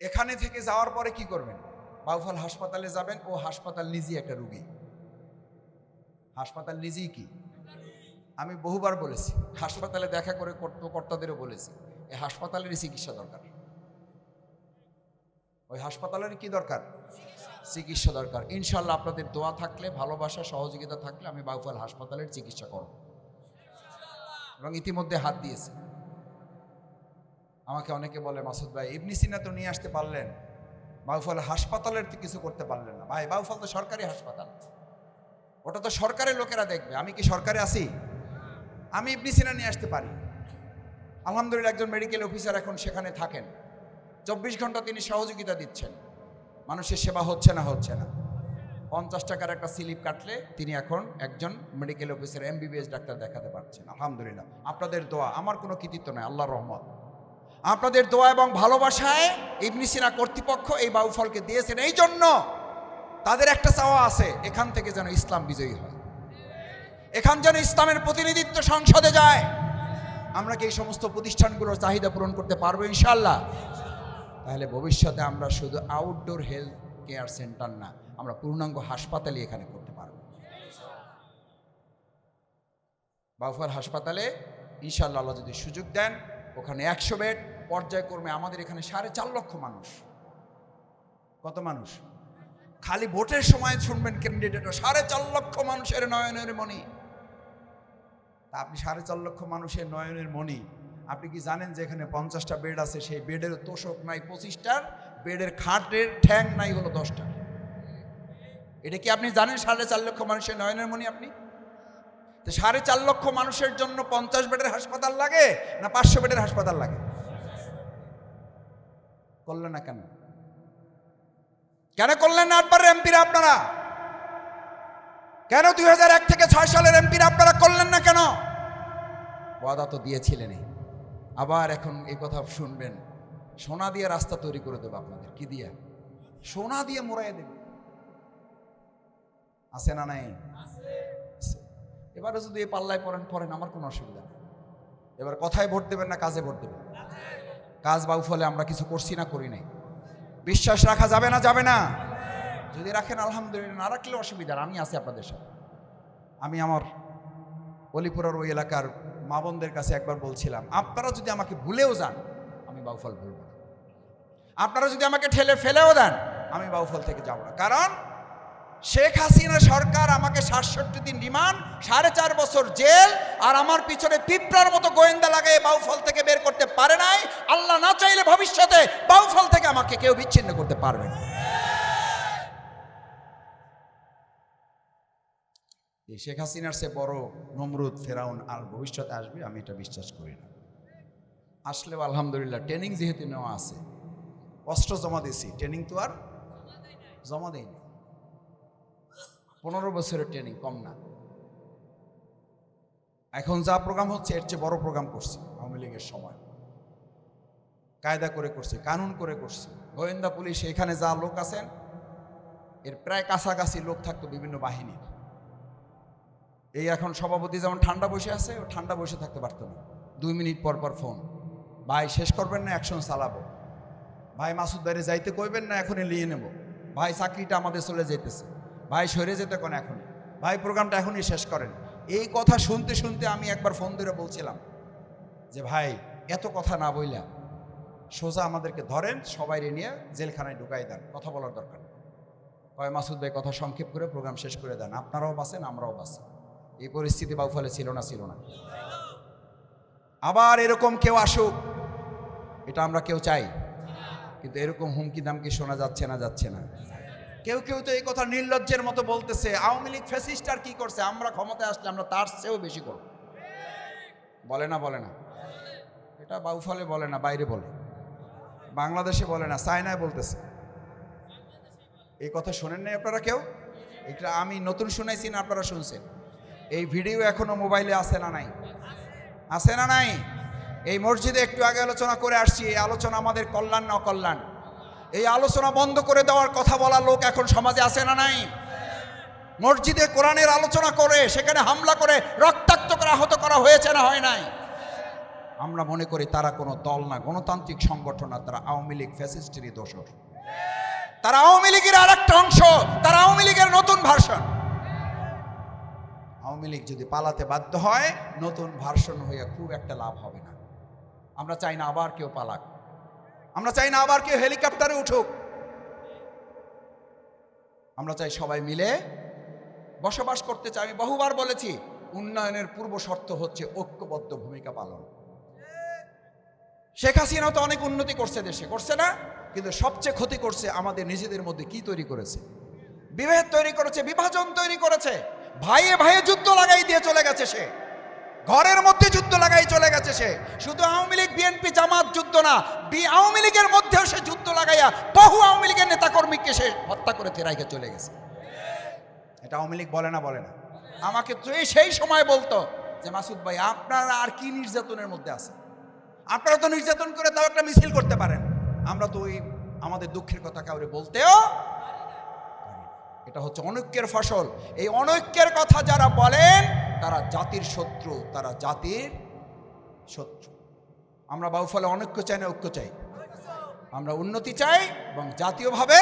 এখানে থেকে যাওয়ার পরে কি করবেন? বাউফল হাসপাতালে যাবেন ও হাসপাতাল নিজেই একটা রুগী। হাসপাতাল নিজেই কি? আমি বহুবার বলেছি, হাসপাতালে দেখা করে কর্মকর্তাদেরও বলেছি, এই হাসপাতালেরই চিকিৎসা দরকার। ওই হাসপাতালের কি দরকার? চিকিৎসা দরকার। ইনশাল্লাহ আপনাদের দোয়া থাকলে, ভালোবাসা, সহযোগিতা থাকলে আমি বাউফল হাসপাতালের চিকিৎসা করব। এবং ইতিমধ্যে হাত দিয়েছে। আমাকে অনেকে বলে, মাসুদ ভাই, ইবনি সিনা তো নিয়ে আসতে পারলেন। বাউফল হাসপাতালের তো কিছু করতে পারলেন না। ভাই বাউফল তো সরকারি হাসপাতাল। ওটা তো সরকারের লোকেরা দেখবে। আমি কি সরকারে আছি? আমি ইবনি সিনা নিয়ে আসতে পারি। আলহামদুলিল্লাহ, একজন মেডিকেল অফিসার এখন সেখানে থাকেন। চব্বিশ ঘণ্টা তিনি সহযোগিতা দিচ্ছেন। মানুষের সেবা হচ্ছে না হচ্ছে না। পঞ্চাশ টাকার একটা স্লিপ কাটলে তিনি এখন একজন মেডিকেল অফিসার এমবিবিএস ডাক্তার দেখাতে পারছেন। আলহামদুলিল্লাহ। আপনাদের দোয়া, আমার কোনো কৃতিত্ব নয় আল্লাহ রহমত। আপনাদের দোয়া এবং ভালোবাসায় ইবনি সিনা কর্তৃপক্ষ এই বাউফলকে দিয়েছেন। এই জন্য তাদের একটা চাওয়া আছে, এখান থেকে যেন ইসলাম বিজয়ী হয়। এখান যেন ইসলামের প্রতিনিধিত্ব সংসদে যায়। আমরা কি এই সমস্ত প্রতিষ্ঠানগুলোর চাহিদা পূরণ করতে পারব ইনশাল্লাহ তাহলে ভবিষ্যতে আমরা শুধু আউটডোর হেলথ কেয়ার সেন্টার না, আমরা পূর্ণাঙ্গ হাসপাতালই এখানে করতে পারব। বাউফার হাসপাতালে ইনশাল্লাহ যদি সুযোগ দেন, ওখানে একশো বেড পর্যায়ক্রমে আমাদের এখানে সাড়ে চার লক্ষ মানুষ। কত মানুষ? খালি ভোটের সময় শুনবেন ক্যান্ডিডেটরা, সাড়ে চার লক্ষ মানুষের নয়নের মণি। তা আপনি সাড়ে চার লক্ষ মানুষের নয়নের মণি। আপনি কি জানেন যে এখানে পঞ্চাশটা বেড আছে? সেই বেডের তোষক নাই পঁচিশটার বেডের খাটের ঠ্যাং নাই হলো দশটা। এটা কি আপনি জানেন সাড়ে চার লক্ষ মানুষের নয়নের মণি আপনি? তো সাড়ে চার লক্ষ মানুষের জন্য পঞ্চাশ বেডের হাসপাতাল লাগে না পাঁচশো বেডের হাসপাতাল লাগে? করলেন না কেন? কেন করলেন না আটবার এমপিরা আপনারা? কেন দুই এক থেকে ছয় সালের এমপিরা আপনারা করলেন না কেন? ওয়াদা তো দিয়েছিলেনই। আবার এখন এই কথা শুনবেন। সোনা দিয়ে রাস্তা তৈরি করে দেবো আপনাদের। কি দিয়ে? সোনা দিয়ে মোড়াই দেবে। আছে না নাই? এবারে যদি এই পাল্লায় পড়েন পড়েন, আমার কোনো অসুবিধা নেই। এবার কথায় ভোট দেবেন না, কাজে ভোট দেবেন কাজ বাউ ফলে আমরা কিছু করছি না, করি নাই। বিশ্বাস রাখা যাবে না যাবে না। যদি রাখেন, আলহামদুলিল্লাহ। না রাখলে অসুবিধা আমি আছি আপনাদের সাথে। আমি আমার অলিপুরার ওই এলাকার মা বোনদের কাছে একবার বলছিলাম, আপনারা যদি আমাকে ভুলেও যান, আমি বাউফল ভুলব না। আপনারা যদি আমাকে ঠেলে ফেলেও দেন, আমি বাউফল থেকে যাব না। কারণ শেখ হাসিনা সরকার আমাকে সাতষট্টি দিন রিমান্ড, সাড়ে চার বছর জেল, আর আমার পিছনে পিঁপড়ার মতো গোয়েন্দা লাগাই বাউফল থেকে বের করতে পারে নাই। আল্লাহ না চাইলে ভবিষ্যতে বাউফল থেকে আমাকে কেউ বিচ্ছিন্ন করতে পারবে না। শেখ হাসিনার সে বড় নমরুদ ফেরাউন আর ভবিষ্যতে আসবে, আমি এটা বিশ্বাস করি না। আসলেও আলহামদুলিল্লাহ ট্রেনিং যেহেতু নেওয়া আছে, অস্ত্র জমা দিয়েছি। ট্রেনিং তো আর জমা দেয়নি। পনেরো বছরের ট্রেনিং কম না। এখন যা প্রোগ্রাম হচ্ছে, এর চেয়ে বড় প্রোগ্রাম করছি, আওয়ামী লীগের সময়। কায়দা করে করছে, কানুন করে করছে। গোয়েন্দা পুলিশ, এখানে যা লোক আছেন, এর প্রায় কাছাকাছি লোক থাকতো বিভিন্ন বাহিনীর। এই এখন সভাপতি যেমন ঠান্ডা বসে আছে, ও ঠান্ডা বসে থাকতে পারতো না। দুই মিনিট পর পর ফোন। ভাই, শেষ করবেন না অ্যাকশন চালাবো। ভাই, মাসুদ বাইরে যাইতে কইবেন না, এখনই নিয়ে নেব। ভাই, চাকরিটা আমাদের চলে যেতেছে ভাই সরে যেতে কোন এখন। ভাই প্রোগ্রামটা এখনই শেষ করেন। এই কথা শুনতে শুনতে আমি একবার ফোন ধরে বলছিলাম যে, ভাই, এত কথা না বইলা। সোজা আমাদেরকে ধরেন সবাই নিয়ে জেলখানায় ঢুকাই দেন। কথা বলার দরকার। কয় মাসুদ ভাই কথা সংক্ষেপ করে প্রোগ্রাম শেষ করে দেন। আপনারাও বাঁচেন, আমরাও বাঁচি। এই পরিস্থিতি বাউফলে ছিল না ছিল না। আবার এরকম কেউ আসুক, এটা আমরা কেউ চাই। কিন্তু এরকম হুমকি দামকি শোনা যাচ্ছে না যাচ্ছে না। কেউ কেউ তো এই কথা নির্লজ্জের মতো বলতেছে, আওয়ামী লীগ ফ্যাসিস্ট আর কি করছে? আমরা ক্ষমতায় আসলে আমরা তার চেয়েও বেশি করব। বলে না বলে না। এটা বাউফলে বলে না, বাইরে বলে। বাংলাদেশে বলে না, চায়নায় বলতেছে। এই কথা শোনেন নাই আপনারা কেউ? এটা আমি নতুন শুনেছি না আপনারা শুনছেন? এই ভিডিও এখনও মোবাইলে আছে না নাই? আছে না নাই? এই মসজিদে একটু আগে আলোচনা করে আসছি, এই আলোচনা আমাদের কল্যাণ না অকল্যাণ এই আলোচনা বন্ধ করে দেওয়ার কথা বলা লোক এখন সমাজে আসে না নাই? মসজিদে কোরআনের আলোচনা করে, সেখানে হামলা করে, রক্তাক্ত করে আহত করা হয়েছে না হয় নাই? আমরা মনে করি তারা কোনো দল না, গণতান্ত্রিক সংগঠন না, তারা আওয়ামী লীগ ফ্যাসিস্টেরই দোষর। তারা আওয়ামী লীগের আর একটা অংশ, তারা আওয়ামী লীগের নতুন ভার্সন। আওয়ামী লীগ যদি পালাতে বাধ্য হয়, নতুন ভার্সন হয়ে খুব একটা লাভ হবে না। আমরা চাই না আবার কেউ পালাক। আমরা চাই না আবার কেউ হেলিকপ্টারে উঠুক। আমরা চাই সবাই মিলে বসবাস করতে চাই। আমি বহুবার বলেছি, উন্নয়নের পূর্ব শর্ত হচ্ছে ঐক্যবদ্ধ ভূমিকা পালন। শেখ হাসিনা তো অনেক উন্নতি করছে দেশে, করছে না, কিন্তু সবচেয়ে ক্ষতি করছে আমাদের নিজেদের মধ্যে কি তৈরি করেছে? বিভেদ তৈরি করেছে, বিভাজন তৈরি করেছে। ভাইয়ে ভাইয়ে যুদ্ধ লাগাই দিয়ে চলে গেছে সে। ঘরের মধ্যে যুদ্ধ লাগাই চলে গেছে সে। শুধু আওয়ামী লীগ, বিএনপি, জামাত যুদ্ধ না, বি আওয়ামী লীগের মধ্যেও সে যুদ্ধ লাগাইয়া বহু আওয়ামী লীগের নেতাকর্মীকে সে হত্যা করে তেরাইকে চলে গেছে। এটা আওয়ামী লীগ বলে না বলে না। আমাকে সেই সময় বলতো যে, মাসুদ ভাই, আপনারা আর কি নির্যাতনের মধ্যে আছে আপনারা তো নির্যাতন করে তাও একটা মিছিল করতে পারেন। আমরা তো ওই আমাদের দুঃখের কথা কাউরে বলতেও এটা হচ্ছে অনৈক্যের ফসল। এই অনৈক্যের কথা যারা বলেন তারা জাতির শত্রু, তারা জাতির শত্রু। আমরা বাউফলে অনৈক্য চাই না ঐক্য চাই? আমরা উন্নতি চাই এবং জাতীয়ভাবে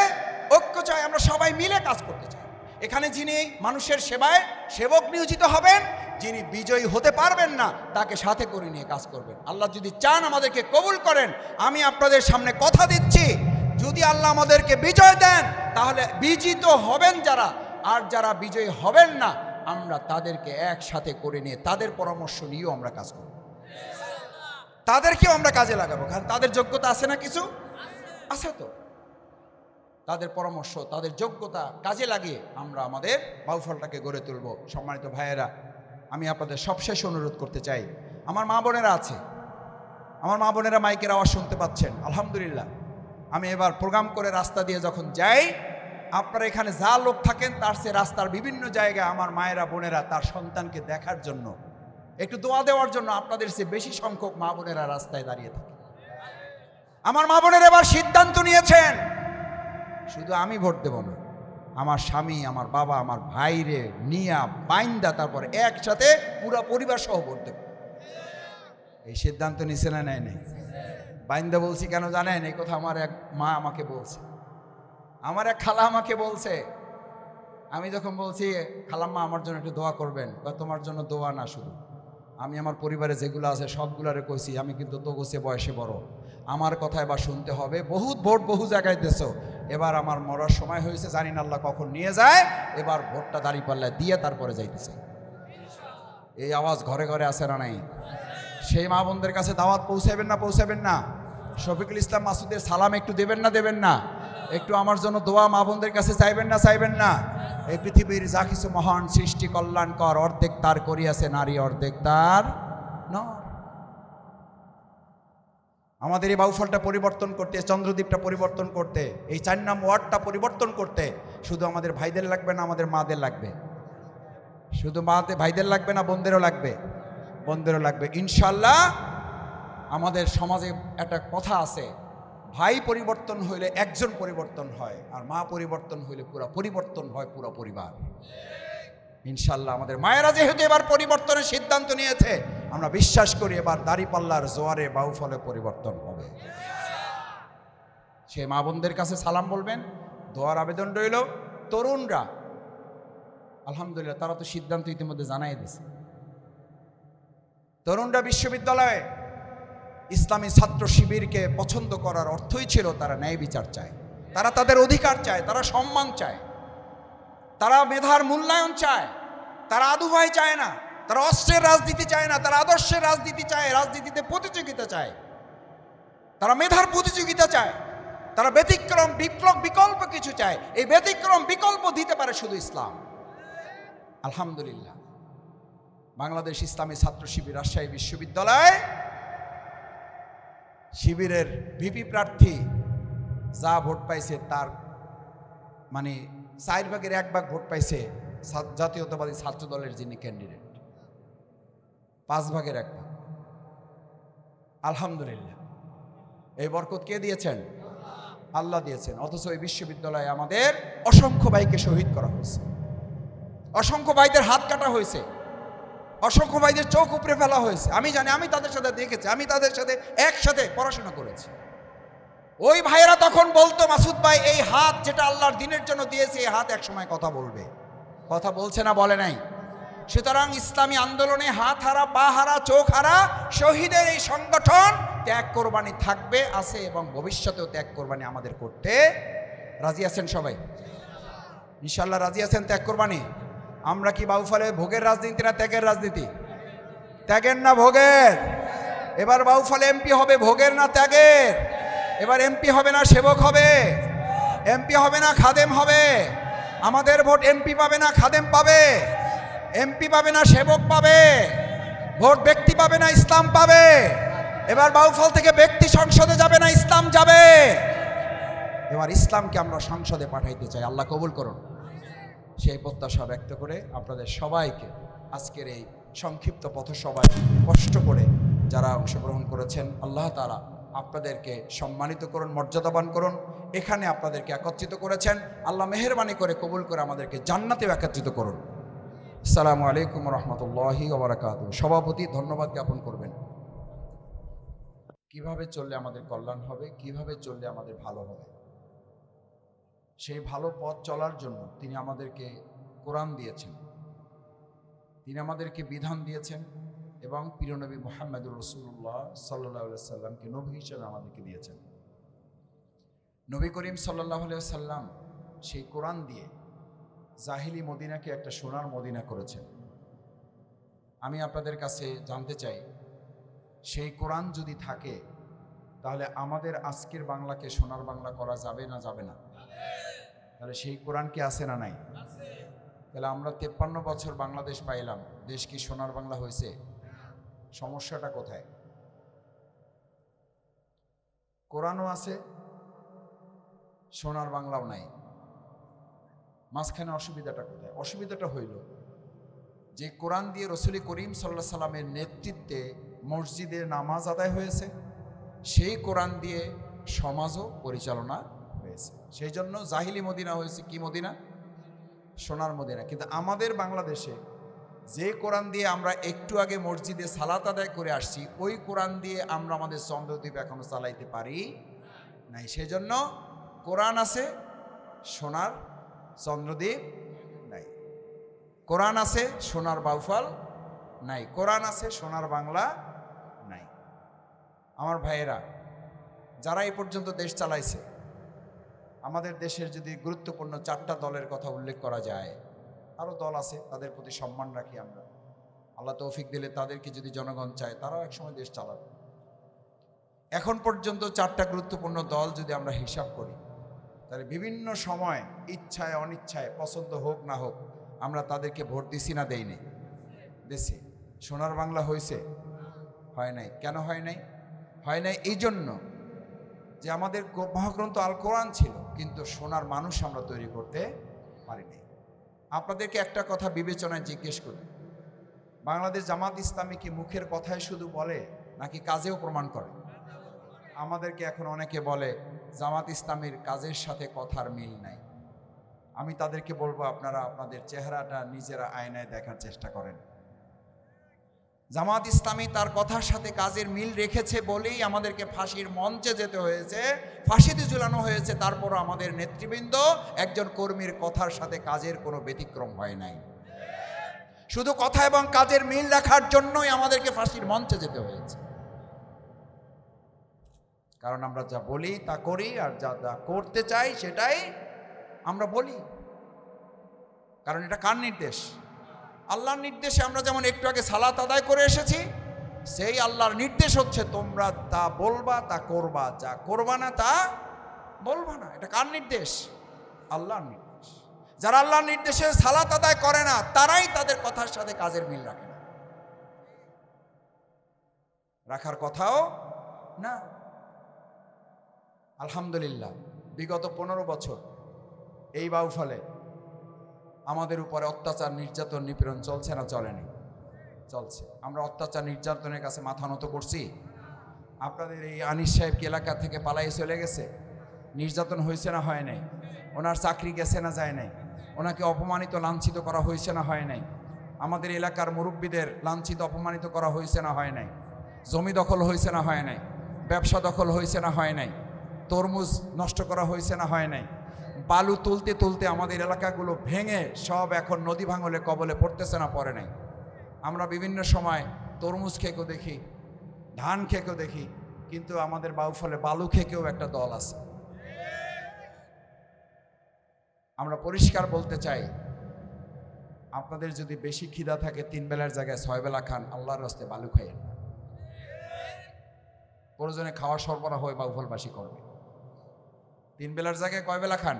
ঐক্য চাই, আমরা সবাই মিলে কাজ করতে চাই। এখানে যিনি মানুষের সেবায় সেবক নিয়োজিত হবেন, যিনি বিজয়ী হতে পারবেন না, তাকে সাথে করে নিয়ে কাজ করবেন। আল্লাহ যদি চান আমাদেরকে কবুল করেন, আমি আপনাদের সামনে কথা দিচ্ছি, যদি আল্লাহ আমাদেরকে বিজয় দেন, তাহলে বিজিত হবেন যারা, আর যারা বিজয়ী হবেন না আমরা তাদেরকে একসাথে করে নিয়ে তাদের পরামর্শ নিয়েও আমরা কাজ করব। তাদেরকেও আমরা কাজে লাগাবো। কারণ তাদের যোগ্যতা আছে না কিছু? আছে তো। তাদের পরামর্শ, তাদের যোগ্যতা কাজে লাগিয়ে আমরা আমাদের বাউফলটাকে গড়ে তুলব। সম্মানিত ভাইয়েরা, আমি আপনাদের সবশেষ অনুরোধ করতে চাই। আমার মা বোনেরা আছে। আমার মা বোনেরা মাইকের আওয়াজ শুনতে পাচ্ছেন, আলহামদুলিল্লাহ। আমি এবার প্রোগ্রাম করে রাস্তা দিয়ে যখন যাই আপনারা এখানে যা লোক থাকেন, তার সে রাস্তার বিভিন্ন জায়গায় আমার মায়েরা, বোনেরা, তার সন্তানকে দেখার জন্য, একটু দোয়া দেওয়ার জন্য আপনাদের সে বেশি সংখ্যক মা বোনেরা রাস্তায় দাঁড়িয়ে থাকে। আমার মা বোনেরা এবার সিদ্ধান্ত নিয়েছেন, শুধু আমি ভোট দেব না, আমার স্বামী, আমার বাবা, আমার ভাইরে নিয়া বাইন্দা তারপর একসাথে পুরো পরিবার সহ ভোট দেব। এই সিদ্ধান্ত নিছে না নেয় নেই? বাইন্দা বলছি, কেন জানেন? এই কথা আমার এক মা আমাকে বলছে। আমার এক খালা আমাকে বলছে আমি যখন বলছি খালাম্মা আমার জন্য একটু দোয়া করবেন বা তোমার জন্য দোয়া না শুধু আমি আমার পরিবারে যেগুলো আছে সবগুলারে কইছি আমি কিন্তু তো গোছে বয়সে বড়। আমার কথা এবার শুনতে হবে। বহুত ভোট বহু জায়গায় দেশ এবার আমার মরার সময় হয়েছে জানি না আল্লাহ কখন নিয়ে যায়। এবার ভোটটা দাঁড়িয়ে পাল্লায় দিয়ে তারপরে যাইতেছে। এই আওয়াজ ঘরে ঘরে আসে না নাই? সেই মা বোনদের কাছে দাওয়াত পৌঁছাবেন না পৌঁছাবেন না? শফিকুল ইসলাম মাসুদের সালাম একটু দেবেন না দেবেন না? একটু আমার জন্য দোয়া মা বোনদের কাছে চাইবেন না চাইবেন না। এই পৃথিবীর যা কিছু মহান সৃষ্টি কল্যাণকর, অর্ধেক তার করিয়াছে নারী, অর্ধেক তার আমাদের এই বাউফলটা পরিবর্তন করতে, চন্দ্রদ্বীপটা পরিবর্তন করতে, এই চার নাম ওয়ার্ডটা পরিবর্তন করতে, শুধু আমাদের ভাইদের লাগবে না, আমাদের মাদের লাগবে। শুধু মাদের, ভাইদের লাগবে না, বোনদেরও লাগবে। বোনদেরও লাগবে। ইনশাল্লাহ আমাদের সমাজে একটা কথা আছে ভাই পরিবর্তন হইলে একজন পরিবর্তন হয়, আর মা পরিবর্তন হইলে পুরো পরিবর্তন হয় পুরো পরিবার। ইনশাল্লাহ আমাদের মায়েরা যেহেতু এবার পরিবর্তনের সিদ্ধান্ত নিয়েছে, আমরা বিশ্বাস করি এবার দাড়িপাল্লার জোয়ারে বাউফলে পরিবর্তন হবে। সে মা বোনদের কাছে সালাম বলবেন, দোয়ার আবেদন রইল, তরুণরা, আলহামদুলিল্লাহ তারা তো সিদ্ধান্ত ইতিমধ্যে জানাই দিয়েছে। তরুণরা বিশ্ববিদ্যালয়ে ইসলামী ছাত্র শিবিরকে পছন্দ করার অর্থই ছিল তারা ন্যায় বিচার চায়। তারা তাদের অধিকার চায়, তারা সম্মান চায়। তারা মেধার মূল্যায়ন চায়, তারা আদুভাই চায় না, তারা অস্ত্রের রাজনীতি চায় না, তারা আদর্শের রাজনীতি চায়, রাজনীতিতে প্রতিযোগিতা চায়। তারা মেধার প্রতিযোগিতা চায়, তারা ব্যতিক্রম, বিপ্লব বিকল্প কিছু চায়। এই ব্যতিক্রম বিকল্প দিতে পারে শুধু ইসলাম। আলহামদুলিল্লাহ। বাংলাদেশ ইসলামী ছাত্র শিবির রাজশাহী বিশ্ববিদ্যালয় শিবিরের ভিপি প্রার্থী যা ভোট পাইছে তার মানে চার ভাগের এক ভাগ ভোট পাইছে জাতীয়তাবাদী ছাত্র দলের যিনি ক্যান্ডিডেট পাঁচ ভাগের এক ভাগ। আলহামদুলিল্লাহ। এই বরকত কে দিয়েছেন? আল্লাহ দিয়েছেন। অথচ এই বিশ্ববিদ্যালয়ে আমাদের অসংখ্য ভাইকে শহীদ করা হয়েছে। অসংখ্য ভাইদের হাত কাটা হয়েছে। অসংখ্য ভাইদের চোখ উপরে ফেলা হয়েছে। আমি জানি, আমি তাদের সাথে দেখেছি, আমি তাদের সাথে একসাথে পড়াশোনা করেছি। ওই ভাইয়েরা তখন বলতো, মাসুদ ভাই, এই হাত যেটা আল্লাহর দিনের জন্য দিয়েছে, এই হাত একসময় কথা বলবে। কথা বলছে না, বলে নাই। সুতরাং ইসলামী আন্দোলনে হাত হারা, পা হারা, চোখ হারা, শহীদের এই সংগঠন ত্যাগ কোরবানি থাকবে, আছে এবং ভবিষ্যতেও ত্যাগ কোরবানি আমাদের করতে রাজি আছেন সবাই? ইনশাল্লাহ রাজি আছেন ত্যাগ কোরবানি? আমরা কি বাউফলে ভোগের রাজনীতি না ত্যাগের রাজনীতি? ত্যাগের না ভোগের? এবার বাউফলে এমপি হবে ভোগের না ত্যাগের? এবার এমপি হবে না সেবক হবে? এমপি হবে না খাদেম হবে? আমাদের ভোট এমপি পাবে না খাদেম পাবে? এমপি পাবে না সেবক পাবে? ভোট ব্যক্তি পাবে না ইসলাম পাবে? এবার বাউফল থেকে ব্যক্তি সংসদে যাবে না ইসলাম যাবে? এবার ইসলামকে আমরা সংসদে পাঠাইতে চাই। আল্লাহ কবুল করুন। সেই প্রত্যাশা ব্যক্ত করে আপনাদের সবাইকে আজকের এই সংক্ষিপ্ত পথসভায় কষ্ট করে যারা অংশগ্রহণ করেছেন, আল্লাহ তালা আপনাদেরকে সম্মানিত করুন, মর্যাদাবান করুন। এখানে আপনাদেরকে একত্রিত করেছেন। আল্লাহ মেহরবানি করে কবুল করে আমাদেরকে জান্নাতেও একত্রিত করুন। আসসালামু আলাইকুম রহমতুল্লাহি ওবরাকাত সভাপতি, ধন্যবাদ জ্ঞাপন করবেন। কীভাবে চললে আমাদের কল্যাণ হবে? কীভাবে চললে আমাদের ভালো হবে? সেই ভালো পথ চলার জন্য তিনি আমাদেরকে কোরআন দিয়েছেন। তিনি আমাদেরকে বিধান দিয়েছেন এবং প্রিয়নবী মোহাম্মদুর রসুল্লাহ সাল্লাহ সাল্লামকে নবী হিসেবে আমাদেরকে দিয়েছেন। নবী করিম সাল্লাহ সাল্লাম সেই কোরআন দিয়ে জাহিলি মদিনাকে একটা সোনার মদিনা করেছেন। আমি আপনাদের কাছে জানতে চাই, সেই কোরআন যদি থাকে, তাহলে আমাদের আজকের বাংলাকে সোনার বাংলা করা যাবে না যাবে না? তাহলে সেই কোরআন কি আছে না নাই? তাহলে আমরা তেপ্পান্ন বছর বাংলাদেশ পাইলাম দেশ কি সোনার বাংলা হয়েছে সমস্যাটা কোথায়? কোরআনও আছে সোনার বাংলাও নাই। মাঝখানে অসুবিধাটা কোথায়? অসুবিধাটা হইল যে কোরআন দিয়ে রসুলি করিম সাল্লাহ সাল্লামের নেতৃত্বে মসজিদে নামাজ আদায় হয়েছে সেই কোরআন দিয়ে সমাজও পরিচালনা হয়েছে। সেই জন্য জাহিলি মদিনা হয়েছে কি মদিনা? সোনার মদিনা। কিন্তু আমাদের বাংলাদেশে যে কোরআন দিয়ে আমরা একটু আগে মসজিদে সালাত আদায় করে আসছি, ওই কোরআন দিয়ে আমরা আমাদের চন্দ্রদ্বীপ এখনও চালাইতে পারি নাই। সেই জন্য কোরআন আছে, সোনার চন্দ্রদ্বীপ নাই। কোরআন আছে, সোনার বাউফল নাই। কোরআন আছে, সোনার বাংলা নাই। আমার ভাইয়েরা, যারা এই পর্যন্ত দেশ চালাইছে আমাদের দেশের যদি গুরুত্বপূর্ণ চারটা দলের কথা উল্লেখ করা যায় আরও দল আছে, তাদের প্রতি সম্মান রাখি আমরা। আল্লাহ তৌফিক দিলে তাদেরকে যদি জনগণ চায়, তারাও একসময় দেশ চালাবে। এখন পর্যন্ত চারটা গুরুত্বপূর্ণ দল যদি আমরা হিসাব করি, তাহলে বিভিন্ন সময় ইচ্ছায়, অনিচ্ছায়, পছন্দ হোক না হোক, আমরা তাদেরকে ভোট দিছি না, দেই নাই? দেশে সোনার বাংলা হয়েছে হয় নাই। কেন হয় নাই? হয় নাই এই জন্য যে আমাদের মহাগ্রন্থ আল কোরআন ছিল, কিন্তু সোনার মানুষ আমরা তৈরি করতে পারিনি। আপনাদেরকে একটা কথা বিবেচনায় জিজ্ঞেস করি, বাংলাদেশ জামাত ইসলামী কি মুখের কথায় শুধু বলে, নাকি কাজেও প্রমাণ করে? আমাদেরকে এখন অনেকে বলে, জামাত ইসলামীর কাজের সাথে কথার মিল নাই। আমি তাদেরকে বলব, আপনারা আপনাদের চেহারাটা নিজেরা আয়নায় দেখার চেষ্টা করেন। জামাত ইসলামী তার কথার সাথে কাজের মিল রেখেছে বলেই আমাদেরকে ফাঁসির মঞ্চে যেতে হয়েছে, ফাঁসিতে ঝুলানো হয়েছে। তারপরও আমাদের নেতৃবৃন্দ একজন কর্মীর কথার সাথে কাজের কোনো ব্যতিক্রম হয় নাই। শুধু কথা এবং কাজের মিল রাখার জন্যই আমাদেরকে ফাঁসির মঞ্চে যেতে হয়েছে। কারণ আমরা যা বলি তা করি আর যা যা করতে চাই সেটাই আমরা বলি। কারণ এটা কার নির্দেশ? আল্লাহর নির্দেশে আমরা যেমন একটু আগে সালাত আদায় করে এসেছি, সেই আল্লাহর নির্দেশ হচ্ছে তোমরা তা বলবা, তা করবা। যা করবা না, তা বলবা না। এটা কার নির্দেশ? আল্লাহর নির্দেশ। যারা আল্লাহর নির্দেশে সালাত আদায় করে না, তারাই তাদের কথার সাথে কাজের মিল রাখে না। রাখার কথাও না। আলহামদুলিল্লাহ, বিগত পনেরো বছর, এই বাউফলে আমাদের উপরে অত্যাচার, নির্যাতন, নিপীড়ন চলছে না, চলেনি? চলছে। আমরা অত্যাচার, নির্যাতনের কাছে মাথা নত করছি। আপনাদের এই আনিস সাহেব কি এলাকা থেকে পালাই চলে গেছে? নির্যাতন হয়েছে না, হয় নাই? ওনার চাকরি গেছে না, যায় নাই? ওনাকে অপমানিত, লাঞ্ছিত করা হয়েছে না, হয় নাই? আমাদের এলাকার মুরব্বীদের লাঞ্ছিত, অপমানিত করা হয়েছে না, হয় নাই? জমি দখল হয়েছে না, হয় নাই? ব্যবসা দখল হয়েছে না, হয় নাই? তরমুজ নষ্ট করা হয়েছে না, হয় নাই? বালু তুলতে তুলতে আমাদের এলাকাগুলো ভেঙে সব এখন নদী ভাঙলে কবলে পড়তেছে না, পড়ে নাই। আমরা বিভিন্ন সময় তরমুজ খেকেও দেখি, ধান খেকেও দেখি, কিন্তু আমাদের বাউফলে বালু খেকেও একটা দল আছে। আমরা পরিষ্কার বলতে চাই, আপনাদের যদি বেশি খিদা থাকে, তিন বেলার জায়গায় ছয় বেলা খান, আল্লাহর রাস্তে বালু খাইয়েন প্রয়োজনে খাওয়া সরবরাহ হয়ে বাউফলবাসী করবে। তিন বেলার জায়গায় কয় বেলা খান?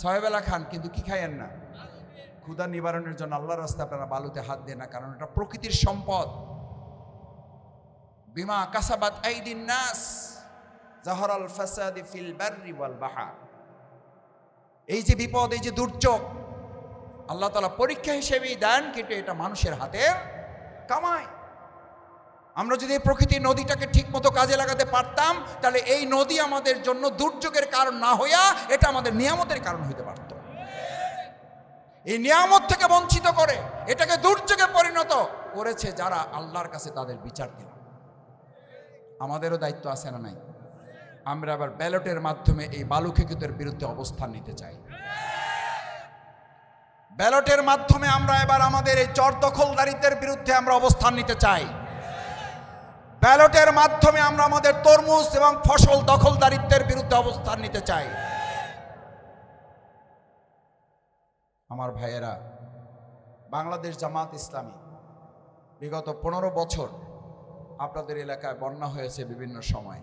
ছয় বেলা খান, কিন্তু কি খাইয়েন না? ক্ষুধা নিবারণের জন্য আল্লাহর রাস্তা আপনারা বালুতে হাত দেন না, কারণ এটা প্রকৃতির সম্পদ। বিমা কাসাবাত নাস, জাহরাল ফাসাদি ফিল বাররি এই যে বিপদ, এই যে দুর্যোগ, আল্লাহ তালা পরীক্ষা হিসেবেই দেন, কিন্তু এটা মানুষের হাতে কামায় আমরা যদি এই প্রকৃতির নদীটাকে ঠিক মতো কাজে লাগাতে পারতাম, তাহলে এই নদী আমাদের জন্য দুর্যোগের কারণ না হইয়া এটা আমাদের নিয়ামতের কারণ হইতে পারত। এই নিয়ামত থেকে বঞ্চিত করে, এটাকে দুর্যোগে পরিণত করেছে যারা আল্লাহর কাছে তাদের বিচার দিল। আমাদেরও দায়িত্ব আছে না নাই? আমরা আবার ব্যালটের মাধ্যমে এই বালু খেকুদের বিরুদ্ধে অবস্থান নিতে চাই। ব্যালটের মাধ্যমে আমরা এবার আমাদের এই চর দখলদারিত্বের বিরুদ্ধে আমরা অবস্থান নিতে চাই। ব্যালটের মাধ্যমে আমরা আমাদের তরমুজ এবং ফসল দখলদারিত্বের বিরুদ্ধে অবস্থান নিতে চাই। আমার ভাইয়েরা, বাংলাদেশ জামাত ইসলামী বিগত পনেরো বছর আপনাদের এলাকায় বন্যা হয়েছে বিভিন্ন সময়।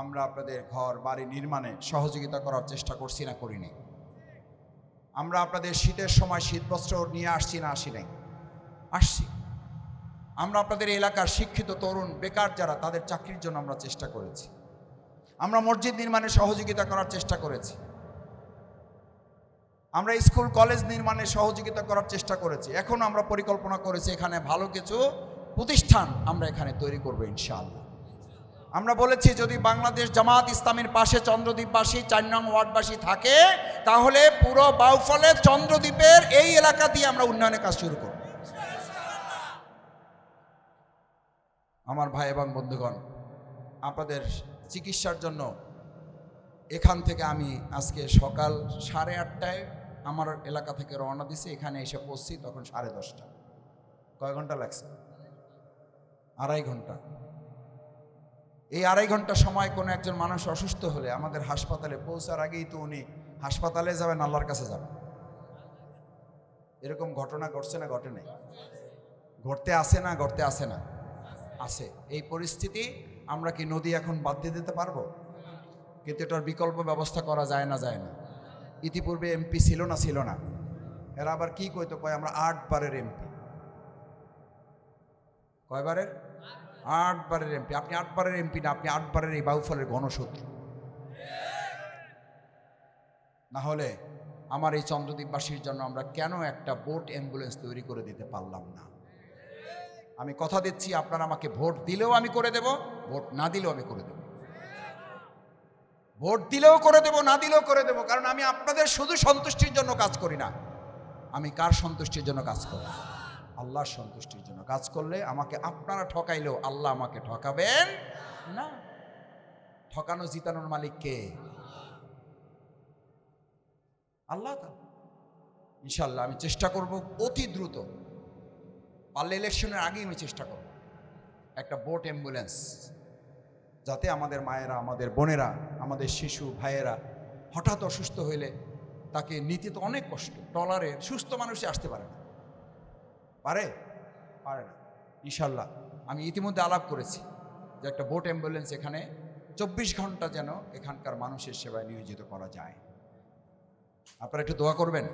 আমরা আপনাদের ঘর, বাড়ি নির্মাণে সহযোগিতা করার চেষ্টা করছি না, করিনি। আমরা আপনাদের শীতের সময় শীত বস্ত্র নিয়ে আসছি না, আসি নাই। আসছি। আমরা আপনাদের এলাকার শিক্ষিত তরুণ, বেকার যারা, তাদের চাকরির জন্য আমরা চেষ্টা করেছি। আমরা মসজিদ নির্মাণে সহযোগিতা করার চেষ্টা করেছি। আমরা স্কুল, কলেজ নির্মাণে সহযোগিতা করার চেষ্টা করেছি। এখন আমরা পরিকল্পনা করেছি, এখানে ভালো কিছু প্রতিষ্ঠান আমরা এখানে তৈরি করব ইনশাআল্লাহ। আমরা বলেছি, যদি বাংলাদেশ জামাত ইসলামের পাশে চন্দ্রদ্বীপবাসী, চার নং ওয়ার্ডবাসী থাকে, তাহলে পুরো বাউফলে চন্দ্রদ্বীপের এই এলাকা দিয়ে আমরা উন্নয়নের কাজ শুরু করব। আমার ভাই এবং বন্ধুগণ, আপনাদের চিকিৎসার জন্য এখান থেকে আমি আজকে সকাল সাড়ে আটটায় আমার এলাকা থেকে রওনা দিছি। এখানে এসে পড়ছি তখন সাড়ে দশটা। কয় ঘণ্টা লাগছে? আড়াই ঘণ্টা। এই আড়াই ঘণ্টা সময় কোনো একজন মানুষ অসুস্থ হলে আমাদের হাসপাতালে পৌঁছার আগেই তো উনি হাসপাতালে যাবেন, আল্লাহর কাছে যাবেন। এরকম ঘটনা ঘটছে না, ঘটে নাই? ঘটতে আসে না, ঘটতে আসে না? আছে। এই পরিস্থিতি আমরা কি নদী এখন বাদ দিয়ে দিতে পারব? কিন্তু এটার বিকল্প ব্যবস্থা করা যায় না যায় না। ইতিপূর্বে এমপি ছিল না ছিল না। এরা আবার কি কইতো? কয়, আমরা আট বারের এমপি। কয়বারের? আটবারের এমপি। আপনি আটবারের এমপি না, আপনি আটবারের এই বাউফলের গণশত্রু না হলে আমার এই চন্দ্রদ্বীপবাসীর জন্য আমরা কেন একটা বোট অ্যাম্বুলেন্স তৈরি করে দিতে পারলাম না? আমি কথা দিচ্ছি, আপনারা আমাকে ভোট দিলেও আমি করে দেব, ভোট না দিলেও আমি করে দেব। ভোট দিলেও করে দেব, না দিলেও করে দেব, কারণ আমি আপনাদের শুধু সন্তুষ্টির জন্য কাজ করি না। আমি কার সন্তুষ্টির জন্য কাজ করি? আল্লাহর সন্তুষ্টির জন্য। কাজ করলে আমাকে আপনারা ঠকাইলেও আল্লাহ আমাকে ঠকাবেন না। ঠকানো, জিতানোর মালিক কে? আল্লাহ। ইনশাল্লাহ আমি চেষ্টা করব অতি দ্রুত। পারলে ইলেকশনের আগেই আমি চেষ্টা করব। একটা বোট অ্যাম্বুলেন্স যাতে আমাদের মায়েরা, আমাদের বোনেরা, আমাদের শিশু ভাইয়েরা হঠাৎ অসুস্থ হইলে তাকে নিতে তো অনেক কষ্ট। ট্রলারে সুস্থ মানুষই আসতে পারে না। পারে? পারে না। ইনশাল্লাহ আমি ইতিমধ্যে আলাপ করেছি যে একটা বোট অ্যাম্বুলেন্স এখানে চব্বিশ ঘণ্টা যেন এখানকার মানুষের সেবায় নিয়োজিত করা যায়। আপনারা একটু দোয়া করবেন?